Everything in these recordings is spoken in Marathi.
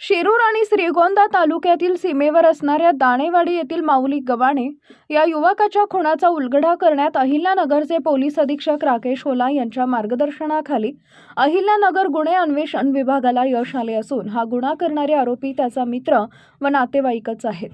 शिरूर आणि श्रीगोंदा तालुक्यातील सीमेवर असणाऱ्या दाणेवाडी येथील माऊली गवाणे या युवकाच्या खुनाचा उलगडा करण्यात अहिल्यानगरचे पोलीस अधीक्षक राकेश होला यांच्या मार्गदर्शनाखाली अहिल्यानगर गुन्हे अन्वेषण विभागाला यश आले असून हा गुन्हा करणारे आरोपी त्याचा मित्र व नातेवाईकच आहेत.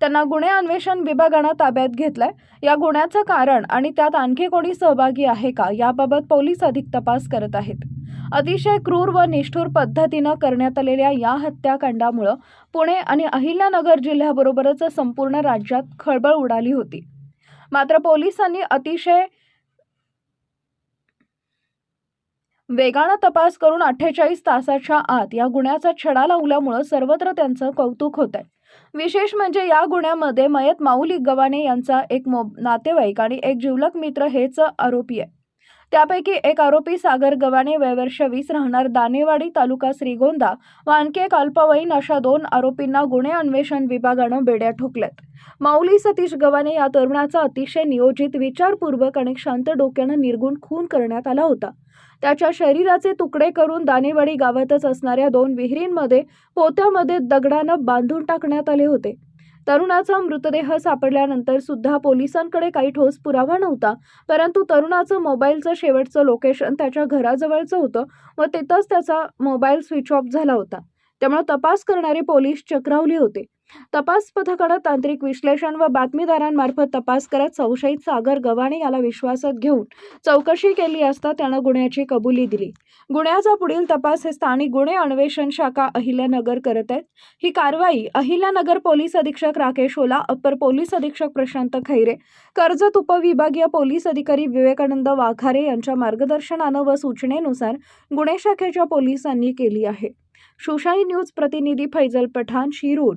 त्यांना गुन्हे अन्वेषण विभागानं ताब्यात घेतलाय. या गुन्ह्याचं कारण आणि त्यात आणखी कोणी सहभागी आहे का याबाबत पोलीस अधिक तपास करत आहेत. अतिशय क्रूर व निष्ठुर पद्धतीनं करण्यात आलेल्या या हत्याकांडामुळं पुणे आणि अहिल्यानगर जिल्ह्याबरोबरच संपूर्ण राज्यात खळबळ उडाली होती. मात्र पोलिसांनी अतिशय वेगानं तपास करून अठ्ठेचाळीस तासाच्या आत या गुन्ह्याचा छडा लावल्यामुळं सर्वत्र त्यांचं कौतुक होत आहे विशेष म्हणजे या गुन्ह्यामध्ये मयत माऊली गवाने यांचा एक मो नातेवाईक आणि एक जिवलक मित्र हेच आरोपी आहे. त्यापैकी एक आरोपी सागर गव्हाणे वयवर्ष वीस राहणार दानेवाडी तालुका श्रीगोंदा. व आणखी एक अल्पवयीन अशा दोन आरोपींना गुन्हे अन्वेषण विभागानं बेड्या ठोकल्यात. माऊली सतीश गव्हाणे या तरुणाचा अतिशय नियोजित विचारपूर्वक आणि शांत डोक्यानं निर्गुण खून करण्यात आला होता. त्याच्या शरीराचे तुकडे करून दानेवाडी गावातच असणाऱ्या दोन विहिरींमध्ये पोत्यामध्ये दगडानं बांधून टाकण्यात आले होते. तरुणाचा मृतदेह सापडल्यानंतर सुद्धा पोलिसांकडे काही ठोस पुरावा नव्हता परंतु तरुणाचं मोबाईलचं शेवटचं लोकेशन त्याच्या घराजवळचं होतं व तिथंच त्याचा मोबाईल स्विच ऑफ झाला होता. त्यामुळे तपास करणारे पोलीस चक्रावले होते. तपास पथकानं तांत्रिक विश्लेषण व बातमीदारांमार्फत तपास करत संशयित सागर गव्हाणे याला विश्वासात घेऊन चौकशी केली असता त्यानं गुन्ह्याची कबुली दिली. गुन्ह्याचा पुढील तपास हे स्थानिक गुन्हे अन्वेषण शाखा अहिल्यानगर करत आहेत. ही कारवाई अहिल्यानगर पोलीस अधीक्षक राकेश ओला अप्पर पोलीस अधीक्षक प्रशांत खैरे कर्जत उपविभागीय पोलीस अधिकारी विवेकानंद वाघारे यांच्या मार्गदर्शनानं व सूचनेनुसार गुन्हे शाखेच्या पोलिसांनी केली आहे. शुशाई न्यूज प्रतिनिधी फैजल पठाण शिरूर.